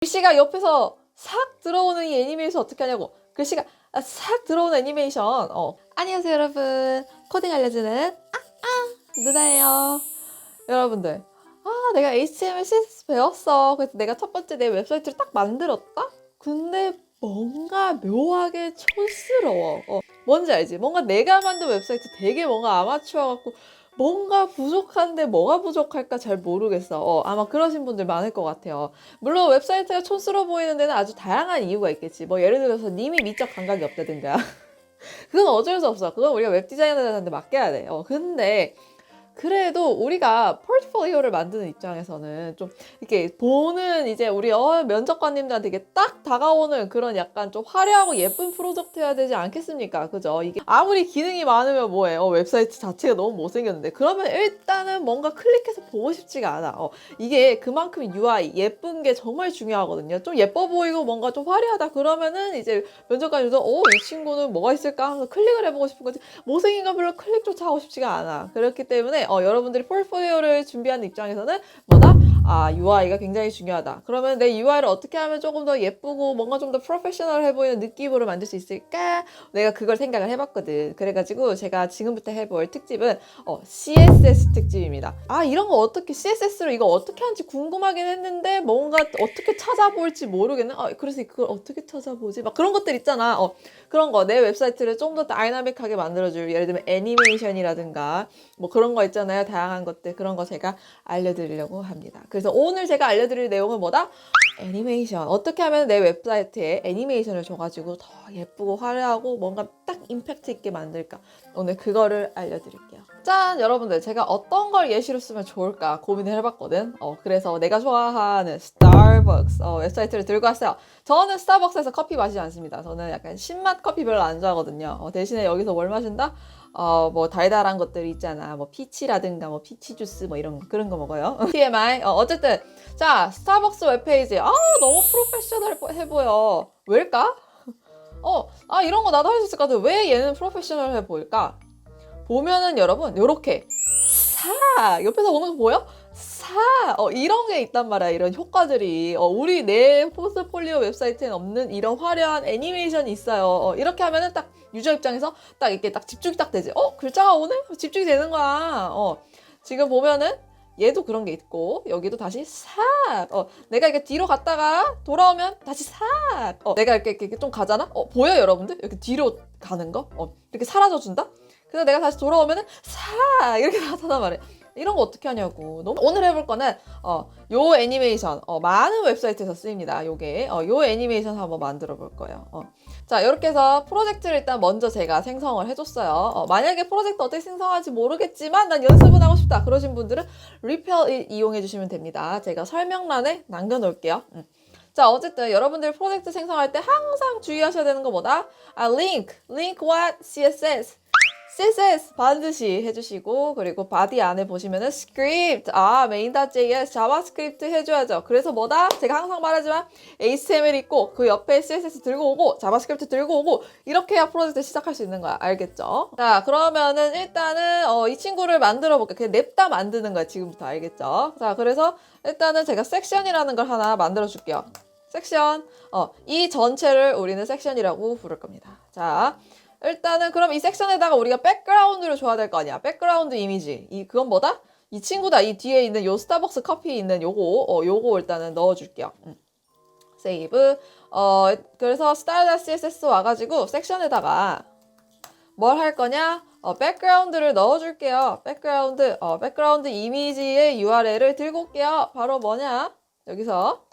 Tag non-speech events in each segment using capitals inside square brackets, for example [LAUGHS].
글씨가 옆에서 싹 들어오는 이 애니메이션 어떻게 하냐고. 글씨가 아, 싹 들어오는 애니메이션. 어. 안녕하세요, 여러분. 코딩 알려주는 아, 아, 누나예요. 여러분들. 아, 내가 HTML, CSS 배웠어. 그래서 내가 첫 번째 내 웹사이트를 딱 만들었다? 근데 뭔가 묘하게 촌스러워. 어, 뭔지 알지? 뭔가 내가 만든 웹사이트 되게 뭔가 아마추어 같고 뭔가 부족한데 뭐가 부족할까 잘 모르겠어. 어, 아마 그러신 분들 많을 것 같아요. 물론 웹사이트가 촌스러워 보이는 데는 아주 다양한 이유가 있겠지. 뭐 예를 들어서 님이 미적 감각이 없다든가. [LAUGHS] 그건 어쩔 수 없어. 그건 우리가 웹 디자이너들한테 맡겨야 돼. 어, 근데 그래도 우리가 포트폴리오를 만드는 입장에서는 좀 이렇게 보는 이제 우리 어, 면접관님들한테 이게 딱 다가오는 그런 약간 좀 화려하고 예쁜 프로젝트여야 되지 않겠습니까? 그죠? 이게 아무리 기능이 많으면 뭐해? 어, 웹사이트 자체가 너무 못생겼는데 그러면 일단은 뭔가 클릭해서 보고 싶지가 않아. 어, 이게 그만큼 UI 예쁜 게 정말 중요하거든요. 좀 예뻐 보이고 뭔가 좀 화려하다 그러면은 이제 면접관님도 어, 이 친구는 뭐가 있을까 하면서 클릭을 해보고 싶은 거지. 못생긴 거 별로 클릭조차 하고 싶지가 않아. 그렇기 때문에 어, 여러분들이 포트폴리오를 준비하는 입장에서는 뭐다? 아, UI가 굉장히 중요하다. 그러면 내 UI를 어떻게 하면 조금 더 예쁘고 뭔가 좀 더 프로페셔널해 보이는 느낌으로 만들 수 있을까? 내가 그걸 생각을 해봤거든. 그래가지고 제가 지금부터 해볼 특집은 어, CSS 특집입니다. 아, 이런 거 어떻게 CSS로 이거 어떻게 하는지 궁금하긴 했는데 뭔가 어떻게 찾아볼지 모르겠는. 아, 그래서 그걸 어떻게 찾아보지? 막 그런 것들 있잖아. 어, 그런 거 내 웹사이트를 좀 더 다이나믹하게 만들어줄 예를 들면 애니메이션이라든가 뭐 그런 거 있잖아요. 다양한 것들 그런 거 제가 알려드리려고 합니다. 그 래서 오늘 제가 알려드릴 내용은 뭐다? 애니메이션. 어떻게 하면 내 웹사이트에 애니메이션을 줘가지고 더 예쁘고 화려하고 뭔가 딱 임팩트 있게 만들까? 오늘 그거를 알려드릴게요. 짠! 여러분들, 제가 어떤 걸 예시로 쓰면 좋을까 고민을 해봤거든. 어, 그래서 내가 좋아하는 스타벅스 어, 웹사이트를 들고 왔어요. 저는 스타벅스에서 커피 마시지 않습니다. 저는 약간 신맛 커피 별로 안 좋아하거든요. 어, 대신에 여기서 뭘 마신다? 어, 뭐 달달한 것들이 있잖아. 뭐 피치라든가 뭐 피치 주스 뭐 이런 거, 그런 거 먹어요. [LAUGHS] TMI. 어, 어쨌든 자 스타벅스 웹페이지. 아 너무 프로페셔널해 보여. 왜일까? [LAUGHS] 어, 아 이런 거 나도 할 수 있을 것 같아. 왜 얘는 프로페셔널해 보일까? 보면은 여러분 요렇게 사 옆에서 보는 거 보여? 사 어, 이런 게 있단 말이야. 이런 효과들이. 어, 우리 내 포스폴리오 웹사이트엔 없는 이런 화려한 애니메이션이 있어요. 어, 이렇게 하면은 딱 유저 입장에서 딱 이렇게 딱 집중이 딱 되지. 어 글자가 오네 집중이 되는 거야. 어 지금 보면은 얘도 그런 게 있고 여기도 다시 싹. 어, 내가 이렇게 뒤로 갔다가 돌아오면 다시 싹. 어, 내가 이렇게, 이렇게 좀 가잖아? 어 보여 여러분들? 이렇게 뒤로 가는 거? 어, 이렇게 사라져 준다? 그래서 내가 다시 돌아오면은 싹! 이렇게 [LAUGHS] 나타난 말이야. 이런 거 어떻게 하냐고. 너무- 오늘 해볼 거는 어, 요 애니메이션 어, 많은 웹사이트에서 쓰입니다. 요게 어, 요 애니메이션 한번 만들어 볼 거예요. 어. 자 이렇게 해서 프로젝트를 일단 먼저 제가 생성을 해줬어요. 어, 만약에 프로젝트 어떻게 생성할지 모르겠지만 난 연습은 하고 싶다. 그러신 분들은 리펠 이용해 주시면 됩니다. 제가 설명란에 남겨놓을게요. 음. 자, 어쨌든 여러분들 프로젝트 생성할 때 항상 주의하셔야 되는 거 뭐다? 아, link, link what? CSS. CSS 반드시 해주시고 그리고 바디 안에 보시면은 script. 아 main.js 자바스크립트 해줘야죠. 그래서 뭐다? 제가 항상 말하지만 HTML 있고 그 옆에 CSS 들고 오고 자바스크립트 들고 오고 이렇게 해야 프로젝트 시작할 수 있는 거야. 알겠죠? 자 그러면은 일단은 어, 이 친구를 만들어 볼게요. 그냥 냅다 만드는 거야 지금부터. 알겠죠? 자 그래서 일단은 제가 섹션이라는 걸 하나 만들어 줄게요. 섹션 어, 이 전체를 우리는 섹션이라고 부를 겁니다. 자 일단은 그럼 이 섹션에다가 우리가 백그라운드를 줘야 될 거 아니야. 백그라운드 이미지. 이 그건 뭐다? 이 친구다. 이 뒤에 있는 요 스타벅스 커피 있는 요거 어 요거 일단은 넣어 줄게요. 음. 세이브. 어 그래서 style.css 와 가지고 섹션에다가 뭘 할 거냐? 어 백그라운드를 넣어 줄게요. 백그라운드 어 백그라운드 이미지의 URL을 들고 올게요. 바로 뭐냐? 여기서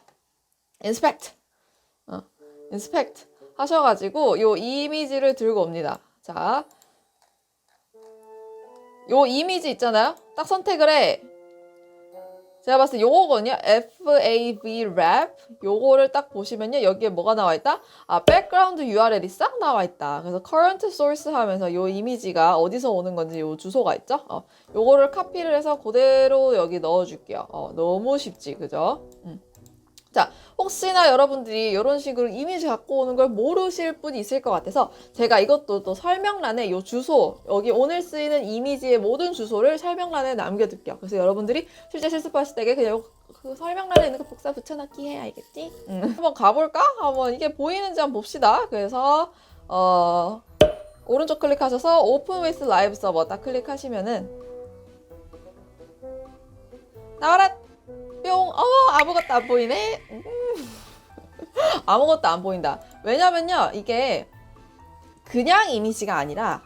inspect. 어 inspect. 하셔가지고 요 이미지를 들고 옵니다. 자, 요 이미지 있잖아요. 딱 선택을 해. 제가 봤을 때 요거거든요. FAV wrap. 요거를 딱 보시면요. 여기에 뭐가 나와 있다? 아, 백그라운드 URL이 싹 나와 있다. 그래서 current source 하면서 요 이미지가 어디서 오는 건지 요 주소가 있죠? 어, 요거를 카피를 해서 그대로 여기 넣어 줄게요. 어, 너무 쉽지, 그죠? 음. 자, 혹시나 여러분들이 이런 식으로 이미지 갖고 오는 걸 모르실 분이 있을 것 같아서 제가 이것도 또 설명란에 요 주소, 여기 오늘 쓰이는 이미지의 모든 주소를 설명란에 남겨둘게요. 그래서 여러분들이 실제 실습하실 때 그냥 그 설명란에 있는 거 복사 붙여넣기 해 알겠지? 응. [LAUGHS] 한번 가볼까? 한번 이게 보이는지 한번 봅시다. 그래서 어 오른쪽 클릭하셔서 오픈 위스 라이브 서버 딱 클릭하시면은 나와라 뿅! 어 아무것도 안 보이네. 음. [LAUGHS] 아무것도 안 보인다. 왜냐면요 이게 그냥 이미지가 아니라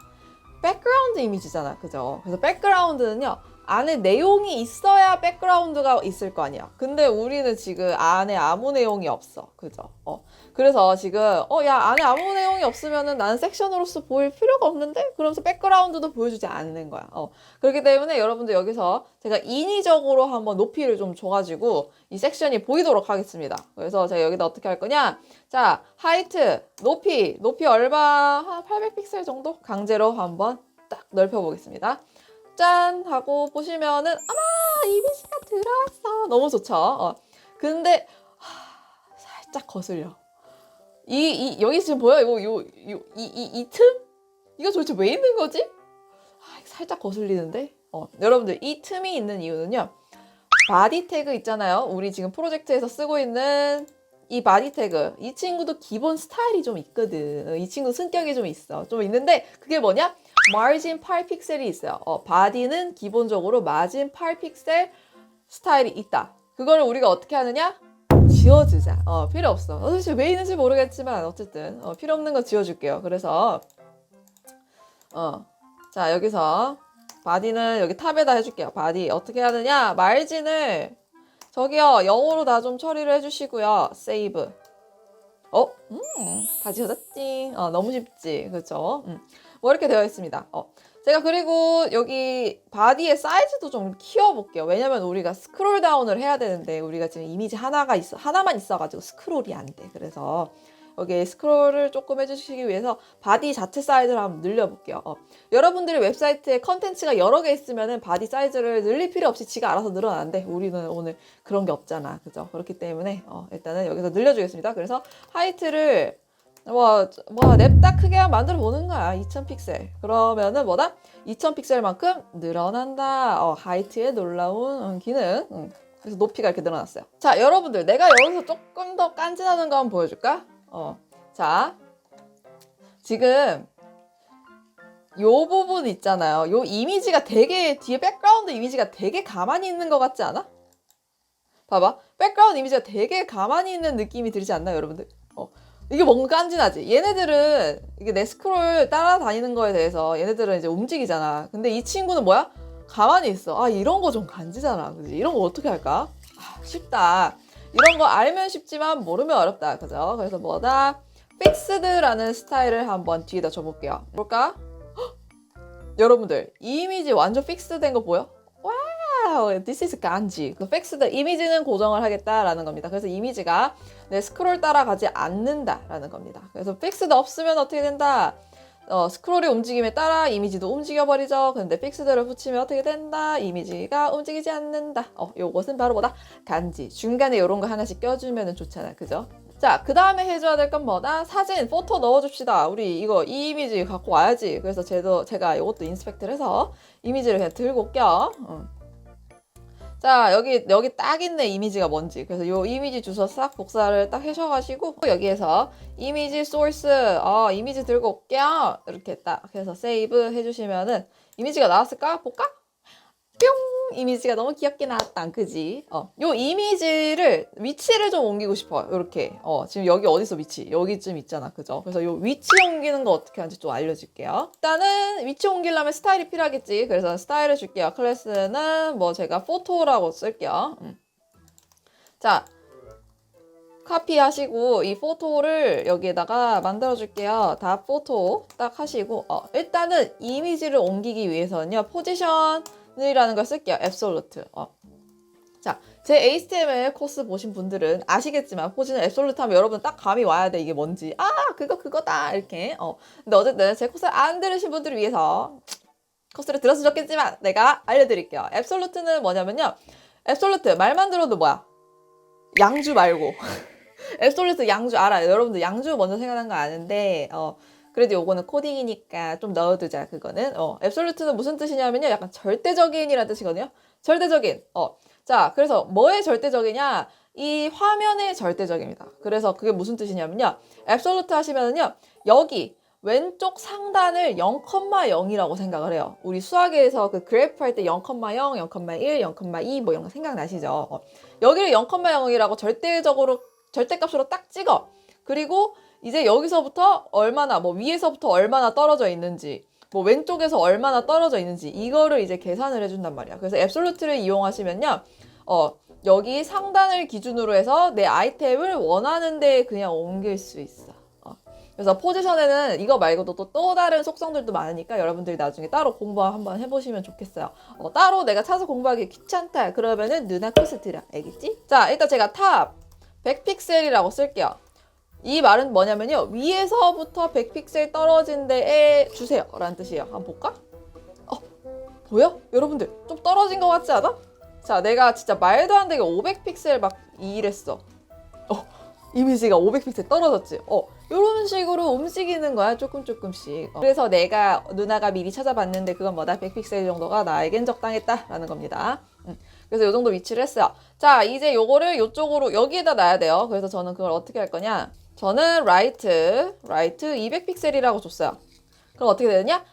백그라운드 이미지잖아. 그죠? 그래서 백그라운드는요. 안에 내용이 있어야 백그라운드가 있을 거 아니야. 근데 우리는 지금 안에 아무 내용이 없어. 그죠? 어. 그래서 지금 어 야 안에 아무 내용이 없으면은 나는 섹션으로서 보일 필요가 없는데 그러면서 백그라운드도 보여주지 않는 거야. 어. 그렇기 때문에 여러분들 여기서 제가 인위적으로 한번 높이를 좀 줘가지고 이 섹션이 보이도록 하겠습니다. 그래서 제가 여기다 어떻게 할 거냐? 자, 하이트, 높이, 높이 얼마 한 800픽셀 정도 강제로 한번 딱 넓혀 보겠습니다. 짠 하고 보시면은 아마 이미지가 들어왔어. 너무 좋죠. 어. 근데 하, 살짝 거슬려. 이, 이 여기 지금 보여? 이거 요, 요, 이, 이, 이 틈? 이거 도대체 왜 있는 거지? 아, 살짝 거슬리는데. 어, 여러분들 이 틈이 있는 이유는요. 바디 태그 있잖아요. 우리 지금 프로젝트에서 쓰고 있는 이 바디 태그. 이 친구도 기본 스타일이 좀 있거든. 이 친구 성격이 좀 있어. 좀 있는데 그게 뭐냐? 마진 8픽셀이 있어요. 어, 바디는 기본적으로 마진 8픽셀 스타일이 있다. 그거를 우리가 어떻게 하느냐? 지워주자. 어, 필요 없어. 어, 도대체 왜 있는지 모르겠지만 어쨌든 어, 필요 없는 거 지워줄게요. 그래서 어, 자 여기서 바디는 여기 탑에다 해줄게요. 바디 어떻게 하느냐? 말진을 저기요 영어로 다 좀 처리를 해주시고요. 세이브. 어, 음, 다 지워졌지. 어, 너무 쉽지, 그렇죠? 음. 뭐 이렇게 되어 있습니다. 어. 제가 그리고 여기 바디의 사이즈도 좀 키워볼게요. 왜냐면 우리가 스크롤 다운을 해야 되는데 우리가 지금 이미지 하나가 있어 하나만 있어가지고 스크롤이 안 돼. 그래서 여기 스크롤을 조금 해주시기 위해서 바디 자체 사이즈를 한번 늘려볼게요. 어. 여러분들이 웹사이트에 컨텐츠가 여러 개 있으면은 바디 사이즈를 늘릴 필요 없이 지가 알아서 늘어나는데 우리는 오늘 그런 게 없잖아. 그죠? 그렇기 때문에 어, 일단은 여기서 늘려주겠습니다. 그래서 하이트를 뭐, 뭐, 냅다 크게 만들어 보는 거야. 2000 픽셀. 그러면은 뭐다? 2000 픽셀만큼 늘어난다. 어, 하이트의 놀라운 음, 기능. 음. 그래서 높이가 이렇게 늘어났어요. 자, 여러분들, 내가 여기서 조금 더 깐진하는 거 한번 보여줄까? 어. 자. 지금, 요 부분 있잖아요. 요 이미지가 되게, 뒤에 백그라운드 이미지가 되게 가만히 있는 것 같지 않아? 봐봐. 백그라운드 이미지가 되게 가만히 있는 느낌이 들지 않나요, 여러분들? 어. 이게 뭔가 깐진하지. 얘네들은 이게 내 스크롤 따라다니는 거에 대해서 얘네들은 이제 움직이잖아. 근데 이 친구는 뭐야? 가만히 있어. 아 이런 거 좀 간지잖아. 그지? 이런 거 어떻게 할까? 아, 쉽다. 이런 거 알면 쉽지만 모르면 어렵다. 그죠? 그래서 뭐다? 픽스드라는 스타일을 한번 뒤에다 줘볼게요. 볼까? 헉! 여러분들 이 이미지 완전 픽스된 거 보여? 와우, this is 간지. 그 픽스드 이미지는 고정을 하겠다라는 겁니다. 그래서 이미지가 내 스크롤 따라가지 않는다라는 겁니다. 그래서 픽스드 없으면 어떻게 된다? 어, 스크롤의 움직임에 따라 이미지도 움직여버리죠. 근데 픽스드를 붙이면 어떻게 된다? 이미지가 움직이지 않는다. 어, 요것은 바로 뭐다? 간지. 중간에 이런 거 하나씩 껴주면 좋잖아. 그죠? 자, 그 다음에 해줘야 될 건 뭐다? 사진, 포토 넣어줍시다. 우리 이거 이 이미지 갖고 와야지. 그래서 제도, 제가 이것도 인스펙트를 해서 이미지를 그냥 들고 올게요. 어. 자 여기 여기 딱 있네 이미지가 뭔지. 그래서 요 이미지 주소 싹 복사를 딱 하셔가지고 여기에서 이미지 소스 어 이미지 들고 올게요. 이렇게 딱 해서 세이브 해주시면은 이미지가 나왔을까? 볼까 뿅 이미지가 너무 귀엽게 나왔다. 그지? 어 요 이미지를 위치를 좀 옮기고 싶어요. 이렇게. 어 지금 여기 어디서 위치? 여기쯤 있잖아. 그죠? 그래서 요 위치 옮기는 거 어떻게 하는지 좀 알려줄게요. 일단은 위치 옮기려면 스타일이 필요하겠지. 그래서 스타일을 줄게요. 클래스는 뭐 제가 포토라고 쓸게요. 음. 자 카피하시고 이 포토를 여기에다가 만들어 줄게요. 다 포토 딱 하시고. 어 일단은 이미지를 옮기기 위해서는요. 포지션 이라는 걸 쓸게요. 앱솔루트. 어. 자, 제 HTML 코스 보신 분들은 아시겠지만 포지션 앱솔루트 하면 여러분 딱 감이 와야 돼. 이게 뭔지. 아, 그거 그거다. 이렇게. 어. 근데 어쨌든 제 코스를 안 들으신 분들을 위해서 코스를 들었으면 좋겠지만 내가 알려드릴게요. 앱솔루트는 뭐냐면요. 앱솔루트 말만 들어도 뭐야? 양주 말고. [LAUGHS] 앱솔루트 양주 알아요. 여러분들 양주 먼저 생각난 거 아는데 어. 그래도 요거는 코딩이니까 좀 넣어두자 그거는 어 앱솔루트는 무슨 뜻이냐면요 약간 절대적인이라는 뜻이거든요 절대적인 어 자, 그래서 뭐의 절대적이냐? 이 화면의 절대적입니다. 그래서 그게 무슨 뜻이냐면요. 앱솔루트 하시면은요. 여기 왼쪽 상단을 0,0이라고 생각을 해요. 우리 수학에서 그 그래프 할 때 0,0, 0,1, 0,2 뭐 이런 거 생각나시죠? 어. 여기를 0,0이라고 절대적으로 절대값으로 딱 찍어. 그리고 이제 여기서부터 얼마나 뭐 위에서부터 얼마나 떨어져 있는지 뭐 왼쪽에서 얼마나 떨어져 있는지 이거를 이제 계산을 해준단 말이야. 그래서 앱솔루트를 이용하시면요. 어, 여기 상단을 기준으로 해서 내 아이템을 원하는 데에 그냥 옮길 수 있어. 어. 그래서 포지션에는 이거 말고도 또, 또 다른 속성들도 많으니까 여러분들이 나중에 따로 공부 한번 해보시면 좋겠어요. 어, 따로 내가 찾아서 공부하기 귀찮다. 그러면은 누나 들어. 알겠지? 자, 일단 제가 탑 100픽셀이라고 쓸게요. 이 말은 뭐냐면요. 위에서부터 100픽셀 떨어진 데에 주세요. 라는 뜻이에요. 한번 볼까? 어, 보여? 여러분들, 좀 떨어진 것 같지 않아? 자, 내가 진짜 말도 안 되게 500픽셀 막 이랬어. 어, 이미지가 500픽셀 떨어졌지. 어, 이런 식으로 움직이는 거야. 조금 조금씩. 어, 그래서 내가 누나가 미리 찾아봤는데 그건 뭐다? 100픽셀 정도가 나에겐 적당했다라는 겁니다. 음, 그래서 이 정도 위치를 했어요. 자, 이제 요거를 요쪽으로 여기에다 놔야 돼요. 그래서 저는 그걸 어떻게 할 거냐? 저는 라이트, 라이트 200픽셀이라고 줬어요. 그럼 어떻게 되느냐? 뿅!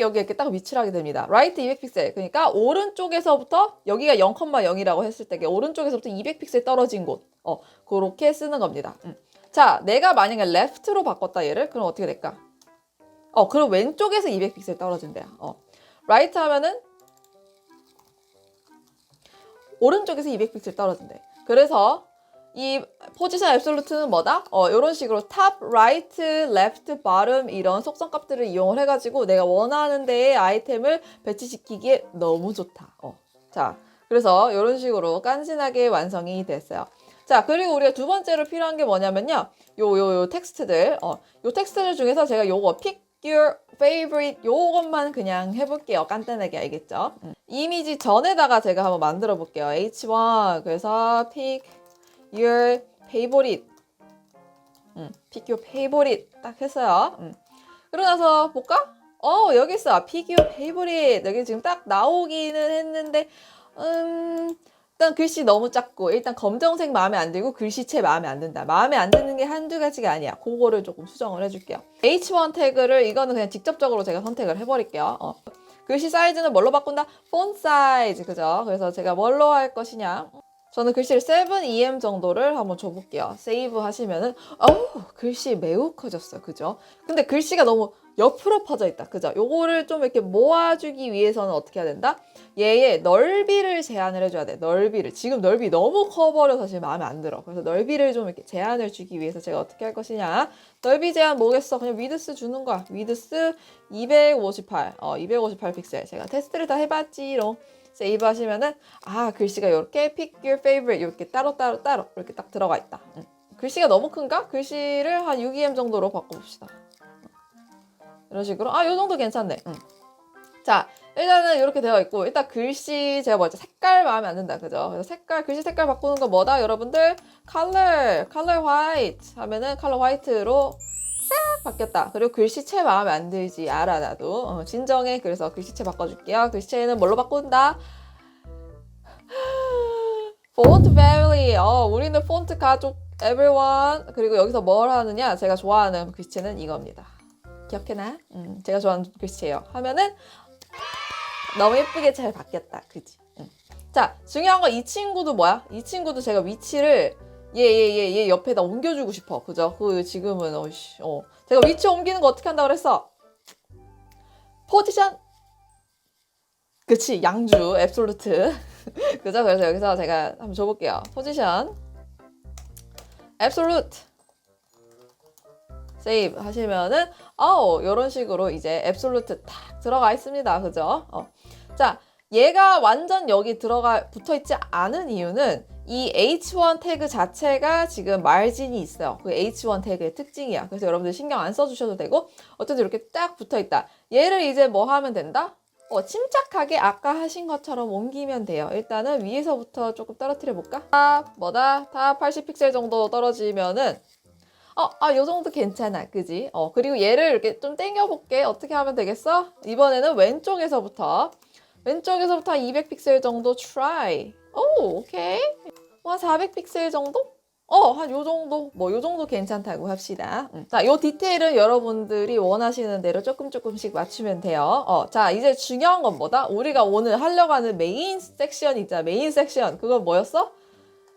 여기 이렇게 딱 위치를 하게 됩니다. 라이트 200픽셀. 그러니까 오른쪽에서부터 여기가 0,0이라고 했을 때 오른쪽에서부터 200픽셀 떨어진 곳. 어, 그렇게 쓰는 겁니다. 음. 자, 내가 만약에 left로 바꿨다 얘를 그럼 어떻게 될까? 어, 그럼 왼쪽에서 200픽셀 떨어진대요. 어. right 하면은 오른쪽에서 200픽셀 떨어진대. 그래서 이 포지션 앱솔루트는 뭐다? 어, 이런 식으로 탑, 라이트, 레프트, 바름 이런 속성 값들을 이용을 해가지고 내가 원하는 데에 아이템을 배치시키기에 너무 좋다. 어. 자, 그래서 이런 식으로 깐진하게 완성이 됐어요. 자, 그리고 우리가 두 번째로 필요한 게 뭐냐면요. 요, 요, 요 텍스트들. 어, 요 텍스트들 중에서 제가 요거 pick your favorite 요것만 그냥 해볼게요. 간단하게 알겠죠? 음. 이미지 전에다가 제가 한번 만들어 볼게요. H1. 그래서 pick your favorite. 음, pick your favorite. 딱 했어요. 음. 그러고 나서 볼까? 어, 여기 있어. pick your favorite. 여기 지금 딱 나오기는 했는데, 음, 일단 글씨 너무 작고, 일단 검정색 마음에 안 들고, 글씨체 마음에 안 든다. 마음에 안 드는 게 한두 가지가 아니야. 그거를 조금 수정을 해줄게요. H1 태그를, 이거는 그냥 직접적으로 제가 선택을 해버릴게요. 어. 글씨 사이즈는 뭘로 바꾼다? 폰 사이즈, 그죠? 그래서 제가 뭘로 할 것이냐? 저는 글씨를 7EM 정도를 한번 줘볼게요. 세이브 하시면은, 어우, 글씨 매우 커졌어요. 그죠? 근데 글씨가 너무 옆으로 퍼져 있다. 그죠? 요거를 좀 이렇게 모아주기 위해서는 어떻게 해야 된다? 얘의 넓이를 제한을 해줘야 돼. 넓이를. 지금 넓이 너무 커버려서 지금 마음에 안 들어. 그래서 넓이를 좀 이렇게 제한을 주기 위해서 제가 어떻게 할 것이냐. 넓이 제한 뭐겠어? 그냥 위드스 주는 거야. 위드스 258. 어, 258 픽셀. 제가 테스트를 다 해봤지롱. 세이브 하시면은 아 글씨가 이렇게 pick your favorite 이렇게 따로 따로 따로 이렇게 딱 들어가 있다. 음. 글씨가 너무 큰가? 글씨를 한 6em 정도로 바꿔봅시다. 이런 식으로 아요 정도 괜찮네. 음. 자 일단은 이렇게 되어 있고 일단 글씨 제가 뭐였죠 색깔 마음에 안 든다 그죠? 그래서 색깔 글씨 색깔 바꾸는 거 뭐다 여러분들 color color white 하면은 color white로 싹 바뀌었다. 그리고 글씨체 마음에 안 들지 알아 나도 어, 진정해. 그래서 글씨체 바꿔줄게요. 글씨체는 뭘로 바꾼다? [GASPS] 폰트 패밀리. 어, 우리는 폰트 가족 everyone. 그리고 여기서 뭘 하느냐? 제가 좋아하는 글씨체는 이겁니다. 기억해나? 음, 제가 좋아하는 글씨체예요. 하면은 너무 예쁘게 잘 바뀌었다. 그지? 음. 자, 중요한 건 이 친구도 뭐야? 이 친구도 제가 위치를 얘, 얘, 얘, 얘 옆에다 옮겨주고 싶어. 그죠? 그, 지금은, 어이씨, 어. 제가 위치 옮기는 거 어떻게 한다고 그랬어? 포지션. 그치, 양주, 앱솔루트. [LAUGHS] 그죠? 그래서 여기서 제가 한번 줘볼게요. 포지션. 앱솔루트. 세이브 하시면은, 어, 이런 식으로 이제 앱솔루트 탁 들어가 있습니다. 그죠? 어. 자, 얘가 완전 여기 들어가 붙어 있지 않은 이유는 이 H1 태그 자체가 지금 마진이 있어요. 그 H1 태그의 특징이야. 그래서 여러분들 신경 안 써주셔도 되고 어쨌든 이렇게 딱 붙어 있다. 얘를 이제 뭐 하면 된다? 어, 침착하게 아까 하신 것처럼 옮기면 돼요. 일단은 위에서부터 조금 떨어뜨려 볼까? 다 뭐다? 다 80픽셀 정도 떨어지면은 어, 아, 요 정도 괜찮아. 그지? 어, 그리고 얘를 이렇게 좀 땡겨 볼게. 어떻게 하면 되겠어? 이번에는 왼쪽에서부터 왼쪽에서부터 200픽셀 정도 try 오, 오케이. 뭐한 400픽셀 정도? 어, 한 요 정도, 뭐 요 정도 괜찮다고 합시다. 음. 자, 요 디테일은 여러분들이 원하시는 대로 조금 조금씩 맞추면 돼요. 어, 자, 이제 중요한 건 뭐다? 우리가 오늘 하려고 하는 메인 섹션 있잖아. 메인 섹션. 그건 뭐였어?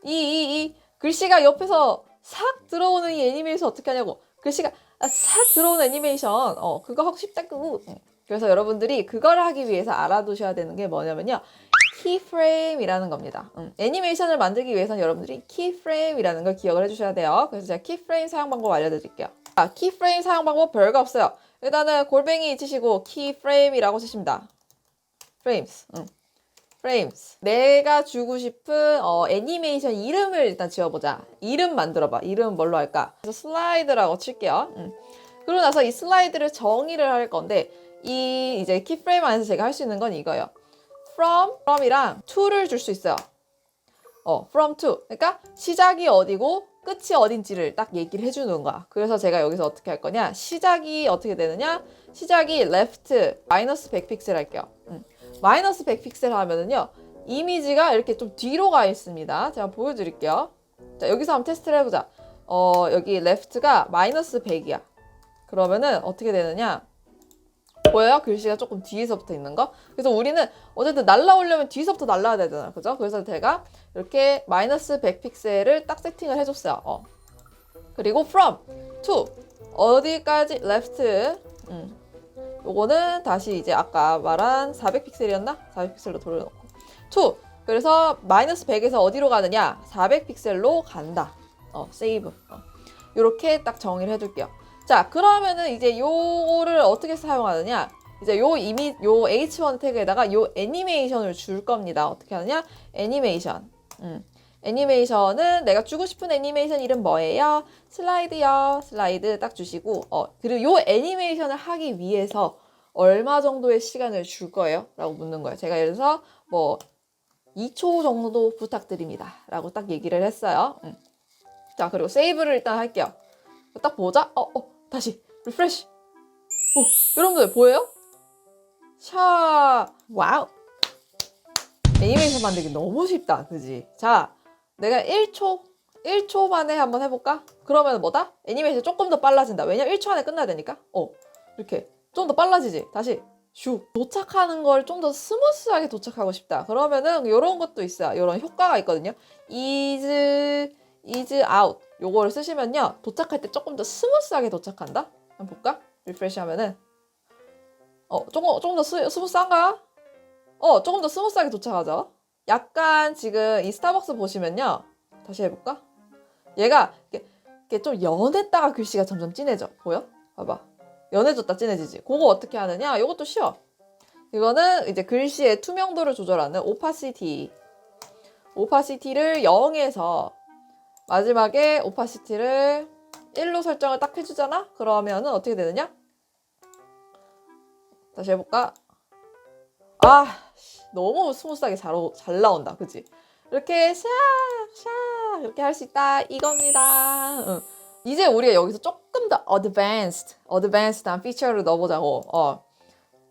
이, 이, 이 글씨가 옆에서 싹 들어오는 이 애니메이션 어떻게 하냐고. 글씨가 싹 들어오는 애니메이션. 어, 그거 하고 싶다고. 음. 그래서 여러분들이 그걸 하기 위해서 알아두셔야 되는 게 뭐냐면요. 키프레임이라는 겁니다. 음, 애니메이션을 만들기 위해서는 여러분들이 키프레임이라는 걸 기억을 해주셔야 돼요. 그래서 제가 키프레임 사용 방법 알려드릴게요. 아, 키프레임 사용 방법 별거 없어요. 일단은 골뱅이 치시고 키프레임이라고 치십니다. frames. 음. frames. 내가 주고 싶은 어, 애니메이션 이름을 일단 지어보자. 이름 만들어봐. 이름 뭘로 할까? 그래서 슬라이드라고 칠게요. 음. 그러고 나서 이 슬라이드를 정의를 할 건데 이 이제 키프레임 안에서 제가 할 수 있는 건 이거예요. From, from이랑 to를 줄 수 있어요. 어, from to. 그러니까 시작이 어디고 끝이 어딘지를 딱 얘기를 해주는 거야. 그래서 제가 여기서 어떻게 할 거냐? 시작이 어떻게 되느냐? 시작이 left 마이너스 100픽셀 할게요. 음. 마이너스 100픽셀 하면은요. 이미지가 이렇게 좀 뒤로 가 있습니다. 제가 보여드릴게요. 자, 여기서 한번 테스트를 해보자. 어, 여기 left가 마이너스 100이야. 그러면은 어떻게 되느냐? 보여요? 글씨가 조금 뒤에서 붙어 있는 거? 그래서 우리는 어쨌든 날라오려면 뒤에서부터 날라야 되잖아요. 그죠? 그래서 제가 이렇게 마이너스 100픽셀을 딱 세팅을 해줬어요. 어. 그리고 from, to, 어디까지, left, 음. 요거는 다시 이제 아까 말한 400픽셀이었나? 400픽셀로 돌려놓고. to, 그래서 마이너스 100에서 어디로 가느냐? 400픽셀로 간다. 어, save. 어. 요렇게 딱 정의를 해둘게요. 자, 그러면은 이제 요거를 어떻게 사용하느냐? 이제 요 이미 요 h1 태그에다가 요 애니메이션을 줄 겁니다. 어떻게 하느냐? 애니메이션. 음. 애니메이션은 내가 주고 싶은 애니메이션 이름 뭐예요? 슬라이드요. 슬라이드 딱 주시고 어, 그리고 요 애니메이션을 하기 위해서 얼마 정도의 시간을 줄 거예요? 라고 묻는 거예요. 제가 예를 들어서 뭐 2초 정도 부탁드립니다. 라고 딱 얘기를 했어요. 음. 자, 그리고 세이브를 일단 할게요. 딱 보자. 어, 어, 다시 리프레시. 오, 여러분들 보여요? 샤, 와우. 애니메이션 만들기 너무 쉽다, 그지? 자, 내가 1초, 1초 만에 한번 해볼까? 그러면 뭐다? 애니메이션 조금 더 빨라진다. 왜냐? 1초 안에 끝나야 되니까. 어, 이렇게 좀 더 빨라지지. 다시 슉 도착하는 걸 좀 더 스무스하게 도착하고 싶다. 그러면은 이런 것도 있어요. 이런 효과가 있거든요. is is out 요거를 쓰시면요 도착할 때 조금 더 스무스하게 도착한다. 한번 볼까? 리프레시 하면은 어 조금 조금 더 스, 스무스한가? 어 조금 더 스무스하게 도착하죠. 약간 지금 이 스타벅스 보시면요 다시 해볼까? 얘가 이렇게, 이렇게 좀 연했다가 글씨가 점점 진해져 보여? 봐봐 연해졌다 진해지지. 그거 어떻게 하느냐? 이것도 쉬워. 이거는 이제 글씨의 투명도를 조절하는 opacity. opacity를 0에서 마지막에 오파시티를 1로 설정을 딱 해주잖아? 그러면은 어떻게 되느냐? 다시 해볼까? 아, 너무 스무스하게 잘, 잘 나온다. 그지? 이렇게 샥, 샥, 이렇게 할 수 있다. 이겁니다. 응. 이제 우리가 여기서 조금 더 advanced, advanced한 피처를 넣어보자고. 어.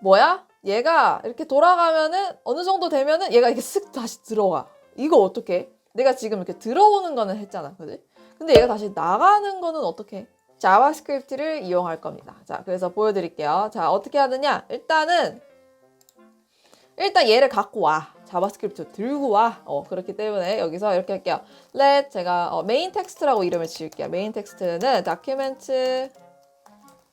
뭐야? 얘가 이렇게 돌아가면은 어느 정도 되면은 얘가 이렇게 쓱 다시 들어가. 이거 어떻게? 내가 지금 이렇게 들어오는 거는 했잖아. 그지? 근데 얘가 다시 나가는 거는 어떻게? 자바스크립트를 이용할 겁니다. 자, 그래서 보여드릴게요. 자, 어떻게 하느냐? 일단은, 일단 얘를 갖고 와. 자바스크립트 들고 와. 어, 그렇기 때문에 여기서 이렇게 할게요. let 제가 어, 메인 텍스트라고 이름을 지을게요. 메인 텍스트는 다큐멘트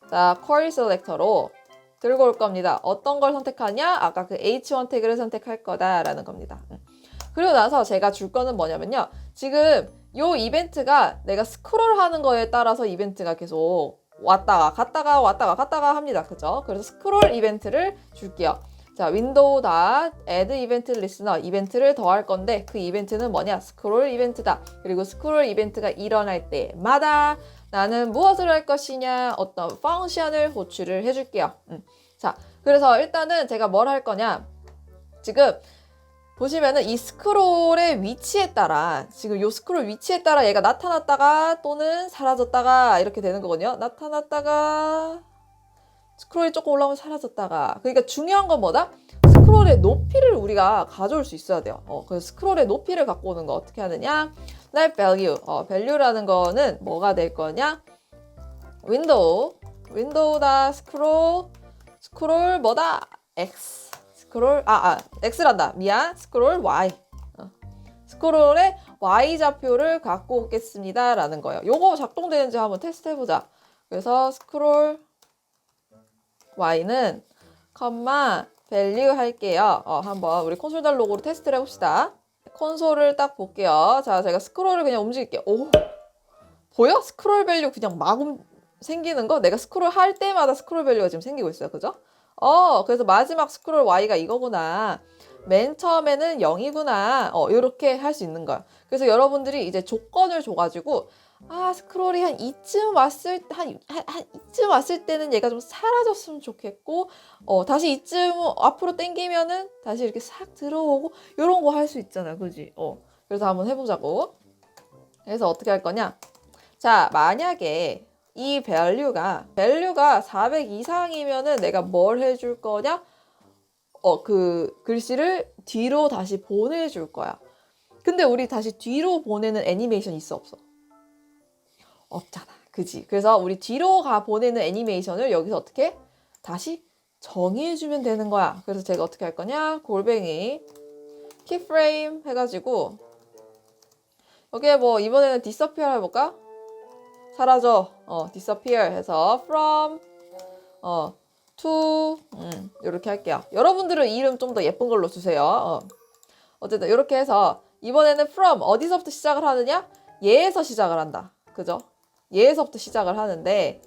자, 쿼리 셀렉터로 들고 올 겁니다. 어떤 걸 선택하냐? 아까 그 h1 태그를 선택할 거다라는 겁니다. 음. 그리고 나서 제가 줄 거는 뭐냐면요. 지금 요 이벤트가 내가 스크롤 하는 거에 따라서 이벤트가 계속 왔다가 갔다가 왔다가 갔다가 합니다. 그죠? 그래서 스크롤 이벤트를 줄게요. 자, 윈도우 다 add 이벤트 리스너 이벤트를 더할 건데 그 이벤트는 뭐냐? 스크롤 이벤트다. 그리고 스크롤 이벤트가 일어날 때마다 나는 무엇을 할 것이냐? 어떤 펑션을 호출을 해 줄게요. 음. 자, 그래서 일단은 제가 뭘 할 거냐? 지금 보시면은 이 스크롤의 위치에 따라 지금 요 스크롤 위치에 따라 얘가 나타났다가 또는 사라졌다가 이렇게 되는 거거든요. 나타났다가 스크롤이 조금 올라오면 사라졌다가 그러니까 중요한 건 뭐다? 스크롤의 높이를 우리가 가져올 수 있어야 돼요. 어, 그래서 스크롤의 높이를 갖고 오는 거 어떻게 하느냐? 날 value. 어, value라는 거는 뭐가 될 거냐? 윈도우. 윈도우다 스크롤. 스크롤 뭐다? x. 스크롤 아, 아, x란다. 미안. 스크롤 y. 어. 스크롤의 y 좌표를 갖고 오겠습니다 라는 거예요. 요거 작동되는지 한번 테스트 해보자. 그래서 스크롤 y는 컴마 value 할게요. 어, 한번 우리 콘솔 달로그로 테스트를 해봅시다. 콘솔을 딱 볼게요. 자, 제가 스크롤을 그냥 움직일게요. 오, 보여? 스크롤 밸류 그냥 막 움- 생기는 거? 내가 스크롤 할 때마다 스크롤 밸류가 지금 생기고 있어요. 그죠? 어, 그래서 마지막 스크롤 Y가 이거구나. 맨 처음에는 0이구나. 어, 이렇게 할 수 있는 거야. 그래서 여러분들이 이제 조건을 줘가지고, 아, 스크롤이 한 이쯤 왔을, 한, 한, 한 이쯤 왔을 때는 얘가 좀 사라졌으면 좋겠고, 어, 다시 이쯤 앞으로 당기면은 다시 이렇게 싹 들어오고, 요런 거 할 수 있잖아. 그지? 어. 그래서 한번 해보자고. 그래서 어떻게 할 거냐? 자, 만약에 이 value가 value가 400 이상이면은 내가 뭘 해줄 거냐? 어, 그 글씨를 뒤로 다시 보내줄 거야. 근데 우리 다시 뒤로 보내는 애니메이션 있어 없어? 없잖아. 그지? 그래서 우리 뒤로 가 보내는 애니메이션을 여기서 어떻게 다시 정의해주면 되는 거야. 그래서 제가 어떻게 할 거냐? 골뱅이 키프레임 해가지고 여기에 뭐 이번에는 disappear 해볼까? 사라져. 어, disappear 해서 from 어, to 음, 이렇게 할게요. 여러분들은 이름 좀 더 예쁜 걸로 주세요. 어. 어쨌든 이렇게 해서 이번에는 from 어디서부터 시작을 하느냐? 얘에서 시작을 한다. 그죠? 얘에서부터 시작을 하는데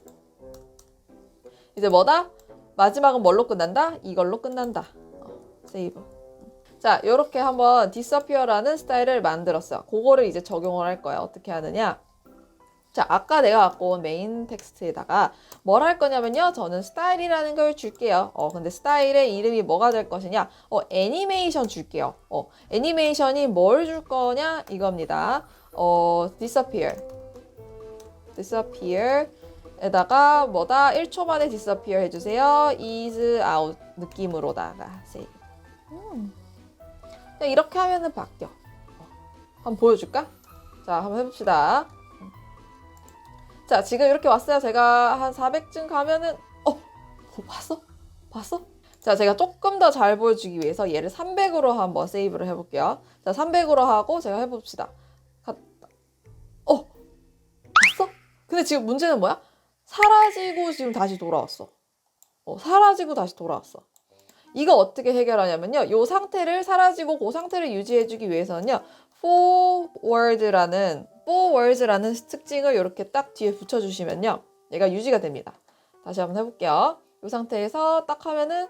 이제 뭐다? 마지막은 뭘로 끝난다? 이걸로 끝난다. 어, 세이브. 자, 이렇게 한번 disappear라는 스타일을 만들었어요. 그거를 이제 적용을 할 거야. 어떻게 하느냐? 자, 아까 내가 갖고 온 메인 텍스트에다가 뭘 할 거냐면요. 저는 스타일이라는 걸 줄게요. 어, 근데 스타일의 이름이 뭐가 될 것이냐? 어, 애니메이션 줄게요. 어, 애니메이션이 뭘 줄 거냐? 이겁니다. 어, disappear. disappear. 에다가 뭐다? 1초 만에 disappear 해주세요. is out 느낌으로다가. 음. 그냥 이렇게 하면은 바뀌어. 어, 한번 보여줄까? 자, 한번 해봅시다. 자, 지금 이렇게 왔어요. 제가 한 400쯤 가면은, 어, 어, 봤어? 봤어? 자, 제가 조금 더 잘 보여주기 위해서 얘를 300으로 한번 세이브를 해볼게요. 자, 300으로 하고 제가 해봅시다. 갔다. 어, 봤어? 근데 지금 문제는 뭐야? 사라지고 지금 다시 돌아왔어. 어, 사라지고 다시 돌아왔어. 이거 어떻게 해결하냐면요. 요 상태를 사라지고 그 상태를 유지해주기 위해서는요. Forward라는 forwards라는 특징을 이렇게 딱 뒤에 붙여주시면요. 얘가 유지가 됩니다. 다시 한번 해볼게요. 이 상태에서 딱 하면은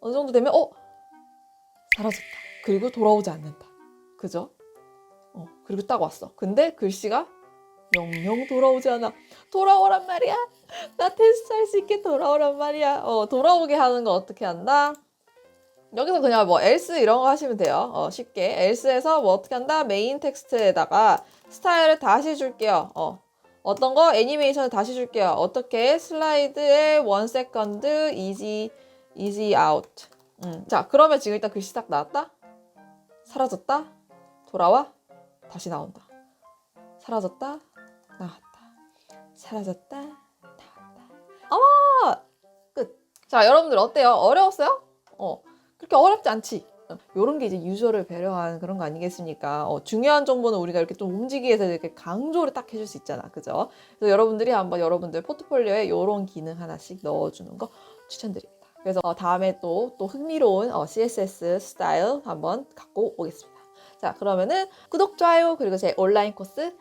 어느 정도 되면 어 사라졌다. 그리고 돌아오지 않는다. 그죠? 어 그리고 딱 왔어. 근데 글씨가 영영 돌아오지 않아. 돌아오란 말이야. 나 테스트 할 수 있게 돌아오란 말이야. 어 돌아오게 하는 거 어떻게 한다? 여기서 그냥 뭐 else 이런 거 하시면 돼요. 어, 쉽게 else에서 뭐 어떻게 한다? 메인 텍스트에다가 스타일을 다시 줄게요. 어. 어떤 거 애니메이션을 다시 줄게요. 어떻게 슬라이드에 one second easy easy out. 음. 자, 그러면 지금 일단 글씨 딱 나왔다. 사라졌다. 돌아와. 다시 나온다. 사라졌다. 나왔다. 사라졌다. 나왔다. 어머! 끝. 자, 여러분들 어때요? 어려웠어요? 어. 그렇게 어렵지 않지? 이런 게 이제 유저를 배려하는 그런 거 아니겠습니까? 어, 중요한 정보는 우리가 이렇게 좀 움직이기 위해서 이렇게 강조를 딱 해줄 수 있잖아. 그죠? 그래서 여러분들이 한번 여러분들 포트폴리오에 이런 기능 하나씩 넣어주는 거 추천드립니다. 그래서 어, 다음에 또, 또 흥미로운 어, CSS 스타일 한번 갖고 오겠습니다. 자, 그러면은 구독, 좋아요, 그리고 제 온라인 코스